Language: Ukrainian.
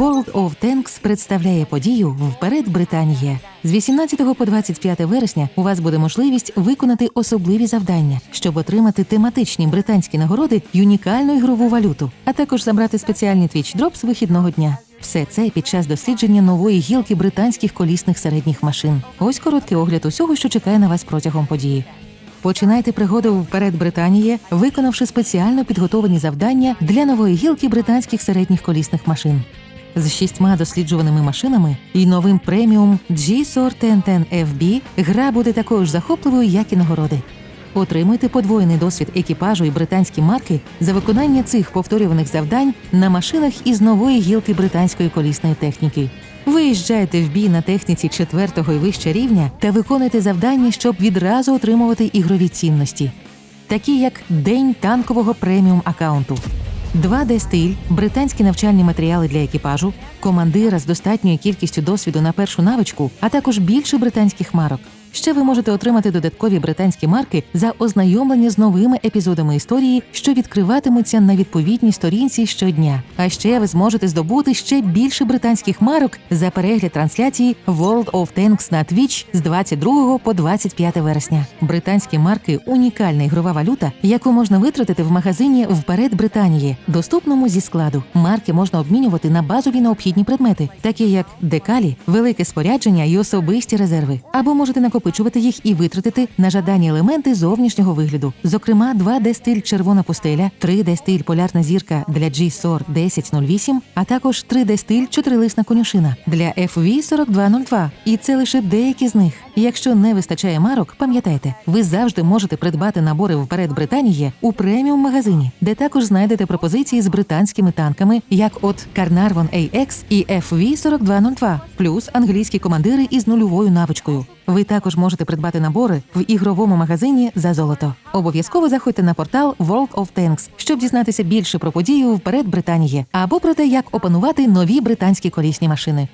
World of Tanks представляє подію Вперед Британія. З 18 по 25 вересня у вас буде можливість виконати особливі завдання, щоб отримати тематичні британські нагороди й унікальну ігрову валюту, а також забрати спеціальні твіч дроп з вихідного дня. Все це під час дослідження нової гілки британських колісних середніх машин. Ось короткий огляд усього, що чекає на вас протягом події. Починайте пригоду вперед Британії, виконавши спеціально підготовлені завдання для нової гілки британських середніх колісних машин. З шістьма досліджуваними машинами і новим преміум G-Sort 1010 FB гра буде такою ж захопливою, як і нагороди. Отримуйте подвоєний досвід екіпажу і британські марки за виконання цих повторюваних завдань на машинах із нової гілки британської колісної техніки. Виїжджайте в бій на техніці четвертого і вище рівня та виконуйте завдання, щоб відразу отримувати ігрові цінності, такі як День танкового преміум аккаунту. 2D-стиль, британські навчальні матеріали для екіпажу, командира з достатньою кількістю досвіду на першу навичку, а також більше британських марок. Ще ви можете отримати додаткові британські марки за ознайомлення з новими епізодами історії, що відкриватимуться на відповідній сторінці щодня. А ще ви зможете здобути ще більше британських марок за перегляд трансляції World of Tanks на Twitch з 22 по 25 вересня. Британські марки унікальна ігрова валюта, яку можна витратити в магазині вперед Британії, доступному зі складу. Марки можна обмінювати на базові необхідні предмети, такі як декалі, велике спорядження і особисті резерви. Або можете накопичувати їх і витратити на жадані елементи зовнішнього вигляду, зокрема 2D-стиль червона пустеля, 3D-стиль полярна зірка для G-SOR 1008, а також 3D-стиль чотирилисна конюшина для FV 4202. І це лише деякі з них. Якщо не вистачає марок, пам'ятайте, ви завжди можете придбати набори вперед Британії у преміум магазині, де також знайдете пропозиції з британськими танками, як от Carnarvon AX і FV 4202, плюс англійські командири із нульовою навичкою. Ви також можете придбати набори в ігровому магазині за золото. Обов'язково заходьте на портал World of Tanks, щоб дізнатися більше про подію вперед Британії або про те, як опанувати нові британські колісні машини.